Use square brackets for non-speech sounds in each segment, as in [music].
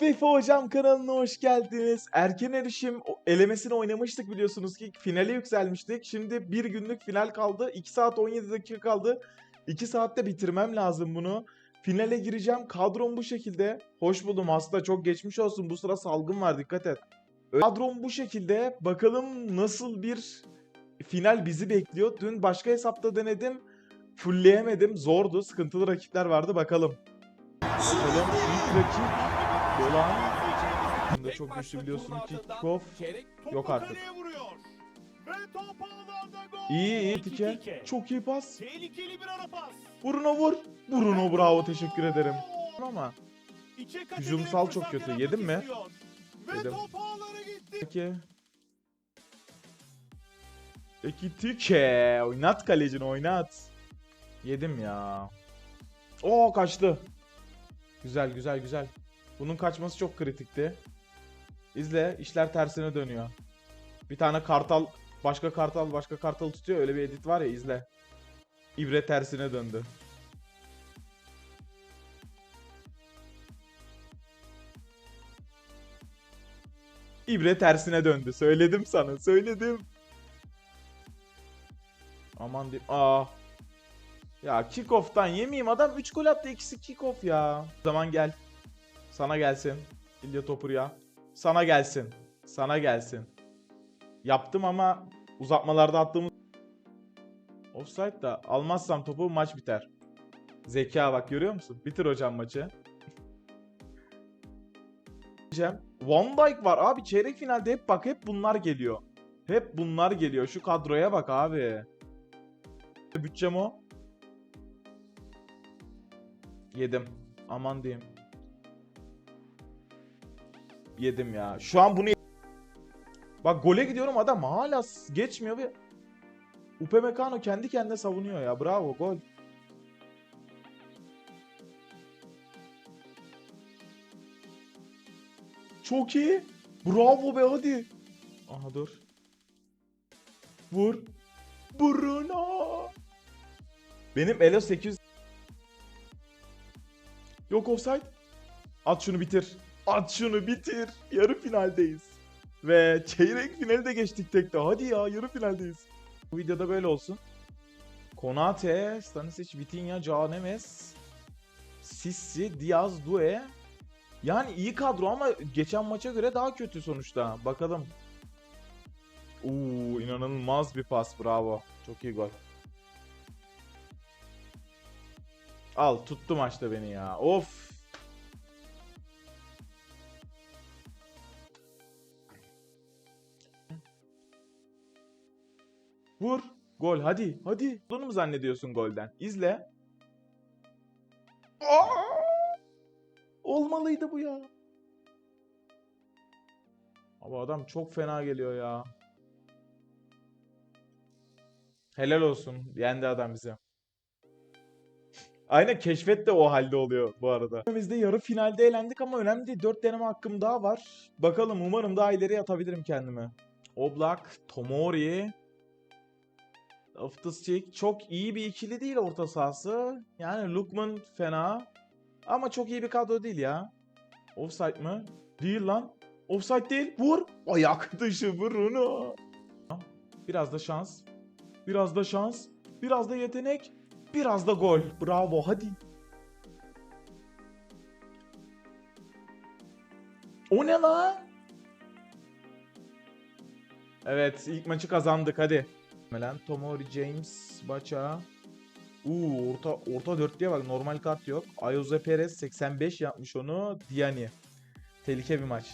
FIFA Hocam kanalına hoş geldiniz. Erken erişim elemesini oynamıştık biliyorsunuz ki finale yükselmiştik. Şimdi bir günlük final kaldı. 2 saat 17 dakika kaldı. 2 saatte bitirmem lazım bunu. Finale gireceğim. Kadrom bu şekilde. Hoş buldum hasta çok geçmiş olsun. Bu sıra salgın var dikkat et. Kadrom bu şekilde. Bakalım nasıl bir final bizi bekliyor. Dün başka hesapta denedim. Fullleyemedim. Zordu. Sıkıntılı rakipler vardı. Bakalım. Bakalım ilk rakip Dolan. Bunda çok güçlü biliyorsun kickoff. Yok artık. İyi iyi Tike. Çok iyi pas. Tehlikeli bir ara pas. Bruno vur. Bruno bravo teşekkür ederim. Ama Hücumsal çok kötü. Yedin mi? Yedim. peki. Peki Tike. Oynat kalecini oynat. Yedim ya. Oo kaçtı. Güzel güzel güzel. Bunun kaçması çok kritikti. İzle işler tersine dönüyor. Bir tane kartal başka kartal başka kartal tutuyor öyle bir edit var ya izle. İbre tersine döndü. İbre tersine döndü. Söyledim sana. Söyledim. Aman diyeyim. Aa. Ya kickoff'tan yemeyeyim. Adam 3 gol attı. ikisi kickoff ya. O zaman gel. Sana gelsin. İlya Topur ya. Sana gelsin. Sana gelsin. Yaptım ama uzatmalarda attığımız Offside da almazsam topu maç biter. Zeka bak görüyor musun? Bitir hocam maçı. Van Dijk var abi çeyrek finalde hep bak hep bunlar geliyor. Hep bunlar geliyor. Şu kadroya bak abi. Bütçem o. Yedim. Aman diyeyim. Yedim ya. Şu an bunu Bak gole gidiyorum adam hala geçmiyor ve Upamecano kendi kendine savunuyor ya. Bravo gol. Çok iyi. Bravo be hadi. Aha dur. Vur. Bruno. Benim Elo 800. Yok offside. At şunu bitir. At şunu bitir. Yarı finaldeyiz. Ve çeyrek finali de geçtik tekte. Hadi ya yarı finaldeyiz. Bu videoda böyle olsun. Konate, Stanisic, Vitinha, Cao Sissi, Diaz, Due. Yani iyi kadro ama geçen maça göre daha kötü sonuçta. Bakalım. Uuu inanılmaz bir pas bravo. Çok iyi gol. Al tuttu maçta beni ya. Of. Vur. Gol hadi hadi. Bunu mu zannediyorsun golden? İzle. Aa! Olmalıydı bu ya. Ama adam çok fena geliyor ya. Helal olsun. Yendi adam bizi. Aynen keşfet de o halde oluyor bu arada. Biz de yarı finalde elendik ama önemli değil. 4 deneme hakkım daha var. Bakalım umarım daha ileri atabilirim kendimi. Oblak, Tomori, Loftus-Cheek çok iyi bir ikili değil orta sahası. Yani Lukman fena. Ama çok iyi bir kadro değil ya. Offside mı? Değil lan. Offside değil. Vur. Ayak [laughs] dışı Bruno. Biraz da şans. Biraz da şans. Biraz da yetenek. Biraz da gol. Bravo hadi. O ne la? Evet ilk maçı kazandık hadi. Melen Tomori, James, Baça. Uuu orta orta dörtlüye bak normal kart yok. Ayoze Perez 85 yapmış onu. Diani. Tehlike bir maç.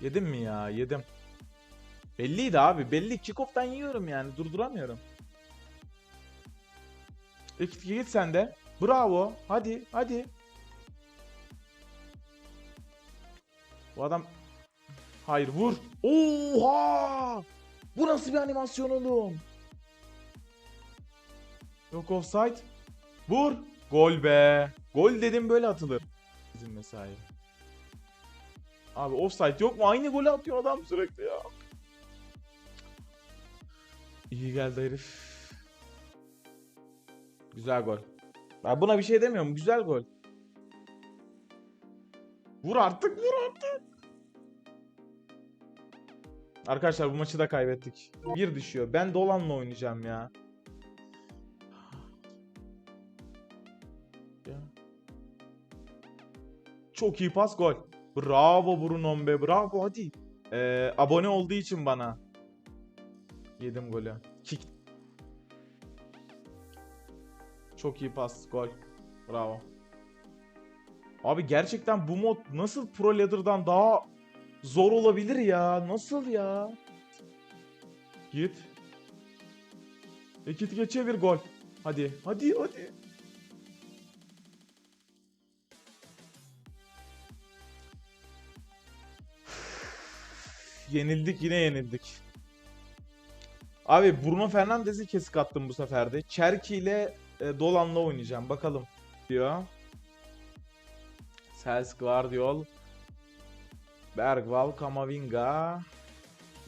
Yedim mi ya? Yedim. Belliydi abi. Belli. Kickoff'tan yiyorum yani. Durduramıyorum. İlk git sen de. Bravo. Hadi. Hadi. Bu adam... Hayır vur. Oha! Bu nasıl bir animasyon oğlum? Yok offside. Vur. Gol be. Gol dedim böyle atılır. Bizim mesai. Abi offside yok mu? Aynı golü atıyor adam sürekli ya. İyi geldi herif. Güzel gol. Ben buna bir şey demiyorum. Güzel gol. Vur artık vur artık. Arkadaşlar bu maçı da kaybettik. Bir düşüyor. Ben Dolan'la oynayacağım ya. Çok iyi pas gol. Bravo Bruno be bravo hadi. Ee, abone olduğu için bana. Yedim golü. Kick. Çok iyi pas gol. Bravo. Abi gerçekten bu mod nasıl Pro Ladder'dan daha zor olabilir ya? Nasıl ya? Git. İki tike çevir gol. Hadi. Hadi hadi. yenildik yine yenildik. Abi Bruno Fernandes'i kesik attım bu sefer de. Cherki ile e, Dolan'la oynayacağım. Bakalım diyor. Sels Guardiol. Bergval, Kamavinga.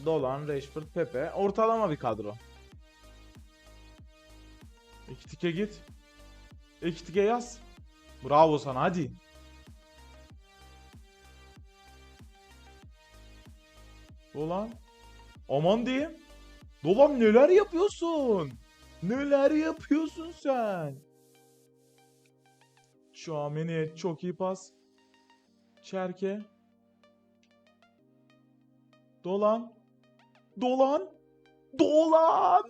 Dolan, Rashford, Pepe. Ortalama bir kadro. İki tike git. İki tike yaz. Bravo sana hadi. Dolan. Aman diyeyim. Dolan neler yapıyorsun? Neler yapıyorsun sen? Şameni çok iyi pas. Çerke. Dolan. Dolan. Dolan.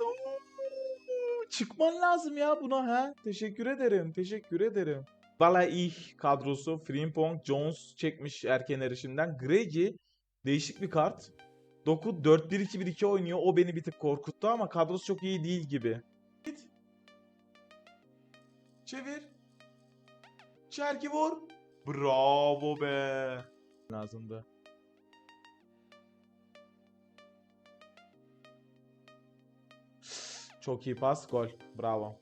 Çıkman lazım ya buna ha. Teşekkür ederim. Teşekkür ederim. Valla iyi kadrosu. Frimpong, Jones çekmiş erken erişimden. Gregi değişik bir kart. Doku 4-1-2-1-2 oynuyor. O beni bir tık korkuttu ama kadrosu çok iyi değil gibi. Git. Çevir. Çerki vur. Bravo be. Lazımdı. Çok iyi pas. Gol. Bravo.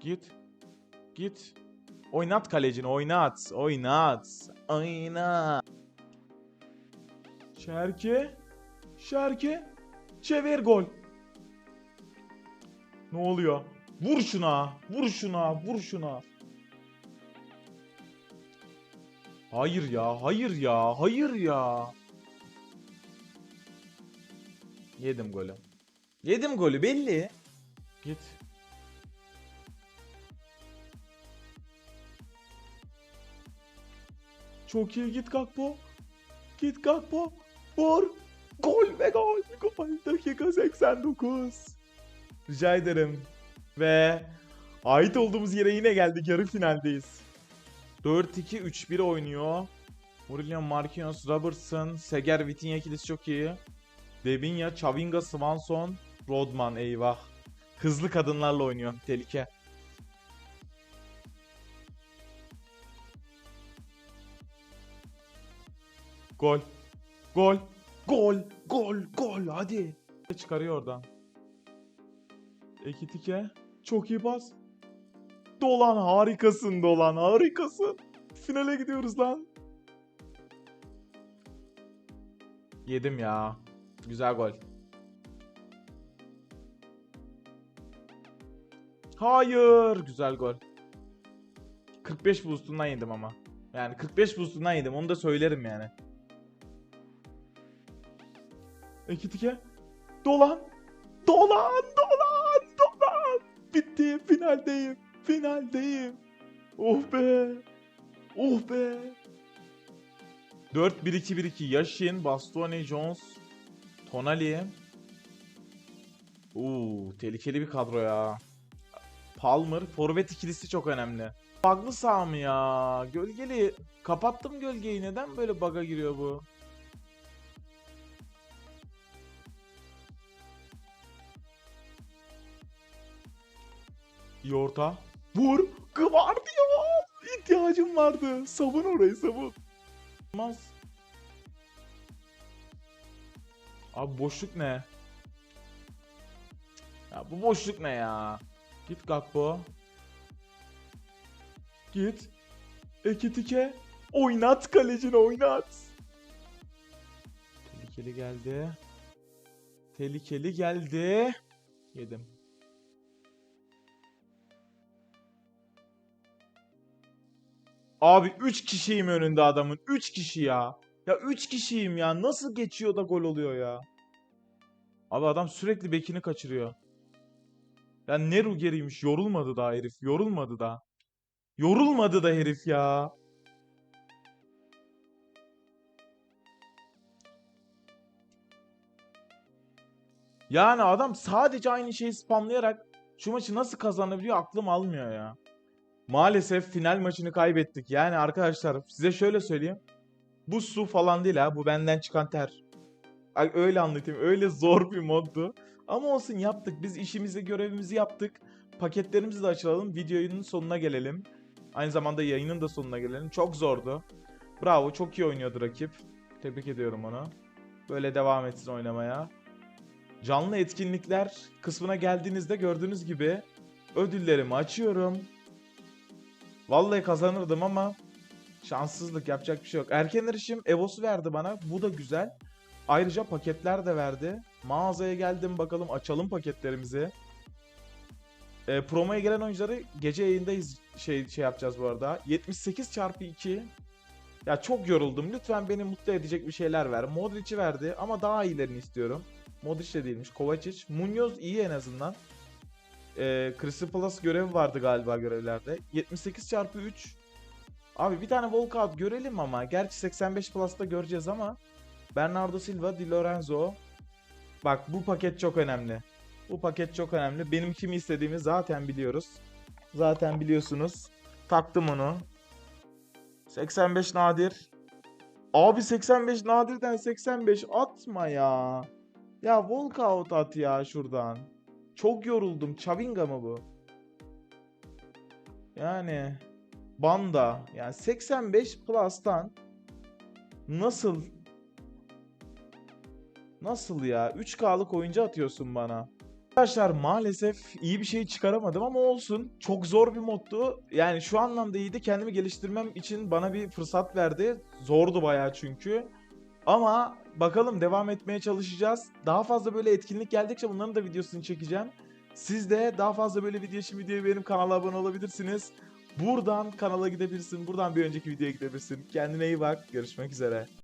Git. Git. Oynat kalecini. Oynat. Oynat. Oynat. Şerke. Şerke. Çevir gol. Ne oluyor? Vur şuna. Vur şuna. Vur şuna. Hayır ya. Hayır ya. Hayır ya. Yedim golü. Yedim golü belli. Git. Çok iyi git Gakpo. Git Gakpo. Vur. Gol ve gol. Gol. Dakika 89. Rica ederim. Ve ait olduğumuz yere yine geldik. Yarı finaldeyiz. 4-2-3-1 oynuyor. Mourinho, Marquinhos, Robertson, Seger, Vitinha ikilisi çok iyi. Debinya, Chavinga, Swanson, Rodman eyvah. Hızlı kadınlarla oynuyor. Tehlike. Gol. Gol. Gol. Gol. Gol. Hadi. Çıkarıyor oradan. Ekitike. Çok iyi pas. Dolan harikasın Dolan harikasın. Finale gidiyoruz lan. Yedim ya. Güzel gol. Hayır. Güzel gol. 45 boostundan yedim ama. Yani 45 boostundan yedim. Onu da söylerim yani. Ekitike. Dolan. Dolan. Dolan. Dolan. Bitti. Finaldeyim. Finaldeyim. Oh be. Oh be. 4-1-2-1-2. Yashin, Bastoni, Jones, Tonali. Uuu tehlikeli bir kadro ya. Palmer, forvet ikilisi çok önemli. Bug'lı sağ mı ya? Gölgeli. Kapattım gölgeyi. Neden böyle bug'a giriyor bu? İyi orta. Vur. Gvardiol. İhtiyacım vardı. Savun orayı savun. Olmaz. Abi boşluk ne? Ya bu boşluk ne ya? Git Gakpo. Git. Ekitike. Oynat kalecini oynat. Tehlikeli geldi. Tehlikeli geldi. Yedim. Abi 3 kişiyim önünde adamın. 3 kişi ya. Ya 3 kişiyim ya. Nasıl geçiyor da gol oluyor ya? Abi adam sürekli bekini kaçırıyor. Ya ne Ruger'iymiş. Yorulmadı da herif. Yorulmadı da. Yorulmadı da herif ya. Yani adam sadece aynı şeyi spamlayarak şu maçı nasıl kazanabiliyor aklım almıyor ya. Maalesef final maçını kaybettik. Yani arkadaşlar size şöyle söyleyeyim. Bu su falan değil ha. Bu benden çıkan ter. Öyle anlatayım. Öyle zor bir moddu. Ama olsun yaptık. Biz işimizi, görevimizi yaptık. Paketlerimizi de açalım. Videonun sonuna gelelim. Aynı zamanda yayının da sonuna gelelim. Çok zordu. Bravo. Çok iyi oynuyordu rakip. Tebrik ediyorum onu. Böyle devam etsin oynamaya. Canlı etkinlikler kısmına geldiğinizde gördüğünüz gibi ödüllerimi açıyorum. Vallahi kazanırdım ama şanssızlık yapacak bir şey yok. Erken erişim Evos'u verdi bana. Bu da güzel. Ayrıca paketler de verdi. Mağazaya geldim bakalım açalım paketlerimizi. E, promoya gelen oyuncuları gece yayındayız şey şey yapacağız bu arada. 78 çarpı 2. Ya çok yoruldum. Lütfen beni mutlu edecek bir şeyler ver. Modric'i verdi ama daha iyilerini istiyorum. Modric de değilmiş. Kovacic. Munoz iyi en azından. Ee, Crystal Palace görevi vardı galiba görevlerde. 78 çarpı 3. Abi bir tane walkout görelim ama. Gerçi 85 Plus'ta göreceğiz ama. Bernardo Silva, Di Lorenzo. Bak bu paket çok önemli. Bu paket çok önemli. Benim kimi istediğimi zaten biliyoruz. Zaten biliyorsunuz. Taktım onu. 85 nadir. Abi 85 nadirden 85 atma ya. Ya walkout at ya şuradan. Çok yoruldum. Chavinga mı bu? Yani Banda yani 85 plus'tan nasıl nasıl ya 3K'lık oyuncu atıyorsun bana. Arkadaşlar maalesef iyi bir şey çıkaramadım ama olsun. Çok zor bir moddu. Yani şu anlamda iyiydi. Kendimi geliştirmem için bana bir fırsat verdi. Zordu bayağı çünkü. Ama bakalım devam etmeye çalışacağız. Daha fazla böyle etkinlik geldikçe bunların da videosunu çekeceğim. Siz de daha fazla böyle video için videoyu benim kanala abone olabilirsiniz. Buradan kanala gidebilirsin. Buradan bir önceki videoya gidebilirsin. Kendine iyi bak. Görüşmek üzere.